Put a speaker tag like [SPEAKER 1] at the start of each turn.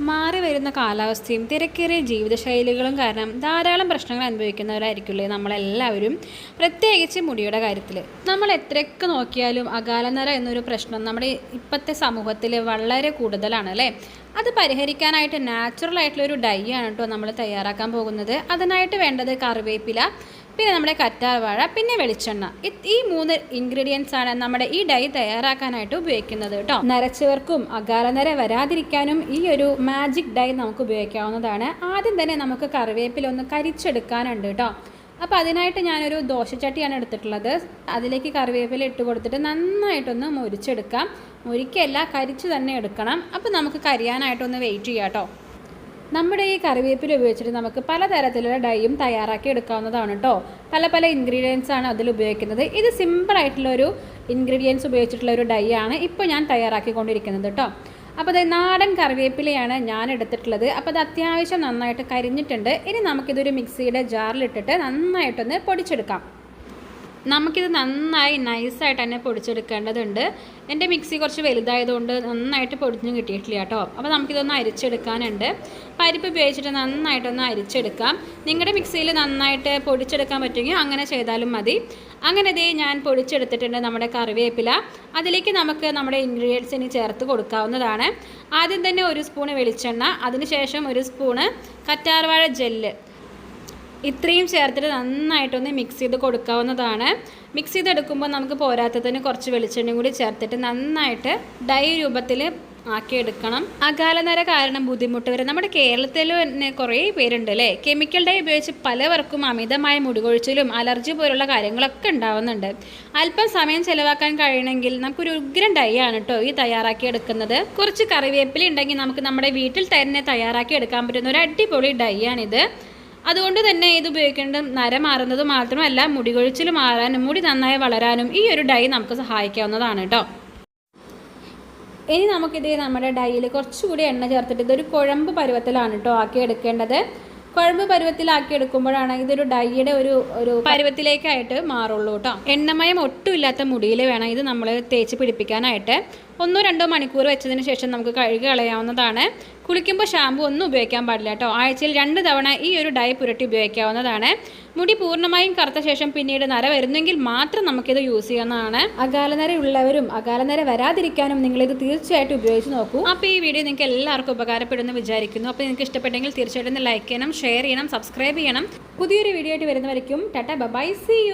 [SPEAKER 1] മാറി വരുന്ന കാലാവസ്ഥയും തിരക്കേറിയ ജീവിതശൈലികളും കാരണം ധാരാളം പ്രശ്നങ്ങൾ അനുഭവിക്കുന്നവരായിരിക്കില്ലേ നമ്മളെല്ലാവരും? പ്രത്യേകിച്ച് മുടിയുടെ കാര്യത്തിൽ നമ്മൾ എത്രയൊക്കെ നോക്കിയാലും അകാലനര എന്നൊരു പ്രശ്നം നമ്മുടെ ഇപ്പോഴത്തെ സമൂഹത്തിൽ വളരെ കൂടുതലാണ് അല്ലേ? അത് പരിഹരിക്കാനായിട്ട് നാച്ചുറൽ ആയിട്ടുള്ള ഒരു ഡൈ ആണ് കേട്ടോ നമ്മൾ തയ്യാറാക്കാൻ പോകുന്നത്. അതിനായിട്ട് വേണ്ടത് കറിവേപ്പില പിന്നെ നമ്മുടെ കറ്റാർവാഴ പിന്നെ വെളിച്ചെണ്ണ. ഈ മൂന്ന് ഇൻഗ്രീഡിയൻസ് ആണ് നമ്മുടെ ഈ ഡൈ തയ്യാറാക്കാനായിട്ട് ഉപയോഗിക്കുന്നത് കേട്ടോ നരച്ചവർക്കും അകാലനര വരാതിരിക്കാനും ഈ ഒരു മാജിക് ഡൈ നമുക്ക് ഉപയോഗിക്കാവുന്നതാണ്. ആദ്യം തന്നെ നമുക്ക് കറിവേപ്പില ഒന്ന് കരിച്ചെടുക്കാനുണ്ട് കേട്ടോ അപ്പോൾ അതിനായിട്ട് ഞാനൊരു ദോശച്ചട്ടിയാണ് എടുത്തിട്ടുള്ളത്. അതിലേക്ക് കറിവേപ്പില ഇട്ട് കൊടുത്തിട്ട് നന്നായിട്ടൊന്ന് മുരിച്ചെടുക്കാം. മുരിക്കല്ല കരിച്ച് തന്നെ എടുക്കണം. അപ്പോൾ നമുക്ക് കരിയാനായിട്ടൊന്ന് വെയിറ്റ് ചെയ്യാം കേട്ടോ നമ്മുടെ ഈ കറിവേപ്പില ഉപയോഗിച്ചിട്ട് നമുക്ക് പലതരത്തിലുള്ള ഡൈയും തയ്യാറാക്കി എടുക്കാവുന്നതാണ് കേട്ടോ പല പല ഇൻഗ്രീഡിയൻസ് ആണ് അതിൽ ഉപയോഗിക്കുന്നത്. ഇത് സിമ്പിൾ ആയിട്ടുള്ള ഒരു ഇൻഗ്രീഡിയൻസ് ഉപയോഗിച്ചിട്ടുള്ള ഒരു ഡൈ ആണ് ഇപ്പോൾ ഞാൻ തയ്യാറാക്കിക്കൊണ്ടിരിക്കുന്നത് കേട്ടോ അപ്പോൾ അത് നാടൻ കറിവേപ്പിലയാണ് ഞാൻ എടുത്തിട്ടുള്ളത്. അപ്പോൾ അത് അത്യാവശ്യം നന്നായിട്ട് കരിഞ്ഞിട്ടുണ്ട്. ഇനി നമുക്കിതൊരു മിക്സിയുടെ ജാറിലിട്ടിട്ട് നന്നായിട്ടൊന്ന് പൊടിച്ചെടുക്കാം. നമുക്കിത് നന്നായി നൈസായിട്ട് തന്നെ പൊടിച്ചെടുക്കേണ്ടതുണ്ട്. എന്റെ മിക്സി കുറച്ച് വലുതായതുകൊണ്ട് നന്നായിട്ട് പൊടിഞ്ഞ് കിട്ടിയിട്ടില്ല കേട്ടോ. അപ്പോൾ നമുക്കിതൊന്ന് അരിച്ചെടുക്കാനുണ്ട്. പരിപ്പ് ഉപയോഗിച്ചിട്ട് നന്നായിട്ടൊന്ന് അരിച്ചെടുക്കാം. നിങ്ങളുടെ മിക്സിയിൽ നന്നായിട്ട് പൊടിച്ചെടുക്കാൻ പറ്റുമെങ്കിൽ അങ്ങനെ ചെയ്താലും മതി. അങ്ങനെ ഇതേ ഞാൻ പൊടിച്ചെടുത്തിട്ടുണ്ട് നമ്മുടെ കറിവേപ്പില. അതിലേക്ക് നമുക്ക് നമ്മുടെ ഇൻഗ്രീഡിയൻസ് ഇനി ചേർത്ത് കൊടുക്കാവുന്നതാണ്. ആദ്യം തന്നെ ഒരു സ്പൂണ് വെളിച്ചെണ്ണ അതിനുശേഷം ഒരു സ്പൂണ് കറ്റാർവാഴ ജെല്ല്. ഇത്രയും ചേർത്തിട്ട് നന്നായിട്ടൊന്ന് മിക്സ് ചെയ്ത് കൊടുക്കാവുന്നതാണ്. മിക്സ് ചെയ്തെടുക്കുമ്പോൾ നമുക്ക് പോരാത്തതിന് കുറച്ച് വെളിച്ചെണ്ണയും കൂടി ചേർത്തിട്ട് നന്നായിട്ട് ഡൈ രൂപത്തിൽ ആക്കിയെടുക്കണം. അകാലനര കാരണം ബുദ്ധിമുട്ട് വരും നമ്മുടെ കേരളത്തിൽ തന്നെ കുറേ പേരുണ്ട് അല്ലേ? കെമിക്കൽ ഡൈ ഉപയോഗിച്ച് പലവർക്കും അമിതമായ മുടികൊഴിച്ചിലും അലർജി പോലുള്ള കാര്യങ്ങളൊക്കെ ഉണ്ടാവുന്നുണ്ട്. അല്പം സമയം ചെലവാക്കാൻ കഴിയണമെങ്കിൽ നമുക്കൊരു ഉഗ്രൻ ഡൈ ആണ് കേട്ടോ ഈ തയ്യാറാക്കി എടുക്കുന്നത്. കുറച്ച് കറിവേപ്പില ഉണ്ടെങ്കിൽ നമുക്ക് നമ്മുടെ വീട്ടിൽ തന്നെ തയ്യാറാക്കി എടുക്കാൻ പറ്റുന്ന ഒരു അടിപൊളി ഡൈ ആണിത്. അതുകൊണ്ട് തന്നെ ഇത് ഉപയോഗിക്കേണ്ട നര മാറുന്നത് മാത്രമല്ല മുടി കൊഴിച്ചിൽ മാറാനും മുടി നന്നായി വളരാനും ഈ ഒരു ഡൈ നമുക്ക് സഹായിക്കാവുന്നതാണ് കേട്ടോ. ഇനി നമുക്കിത് നമ്മുടെ ഡൈയിൽ കുറച്ചുകൂടി എണ്ണ ചേർത്തിട്ട് ഇതൊരു കുഴമ്പ് പരുവത്തിലാണ് കേട്ടോ ആക്കി എടുക്കേണ്ടത് കുഴമ്പ് പരുവത്തിലാക്കി എടുക്കുമ്പോഴാണ് ഇതൊരു ഡൈയുടെ ഒരു ഒരു പരുവത്തിലേക്കായിട്ട് മാറുള്ളൂ കേട്ടോ. എണ്ണമയം ഒട്ടും ഇല്ലാത്ത മുടിയിൽ വേണം ഇത് നമ്മൾ തേച്ച് പിടിപ്പിക്കാനായിട്ട്. ഒന്നോ രണ്ടോ മണിക്കൂർ വെച്ചതിന് ശേഷം നമുക്ക് കഴുകി കളയാവുന്നതാണ്. കുളിക്കുമ്പോൾ ഷാമ്പു ഒന്നും ഉപയോഗിക്കാൻ പാടില്ല കേട്ടോ. ആഴ്ചയിൽ രണ്ട് തവണ ഈ ഒരു ഡൈ പുരട്ടി ഉപയോഗിക്കാവുന്നതാണ്. മുടി പൂർണമായും കറുത്ത ശേഷം പിന്നീട് നര വരുന്നെങ്കിൽ മാത്രം നമുക്കിത് യൂസ് ചെയ്യാവുന്നതാണ്. അകാലനര ഉള്ളവരും അകാലനര വരാതിരിക്കാനും ഇത് തീർച്ചയായിട്ടും ഉപയോഗിച്ച് നോക്കൂ. അപ്പോൾ ഈ വീഡിയോ നിങ്ങൾക്ക് എല്ലാവർക്കും ഉപകാരപ്പെടുമെന്ന് വിചാരിക്കുന്നു. അപ്പോൾ നിങ്ങൾക്ക് ഇഷ്ടപ്പെട്ടെങ്കിൽ തീർച്ചയായിട്ടും ലൈക്ക് ചെയ്യണം ഷെയർ ചെയ്യണം സബ്സ്ക്രൈബ് ചെയ്യണം. പുതിയൊരു വീഡിയോ ആയിട്ട് വരുന്നവരേക്കും ടാറ്റ ബൈ സി യു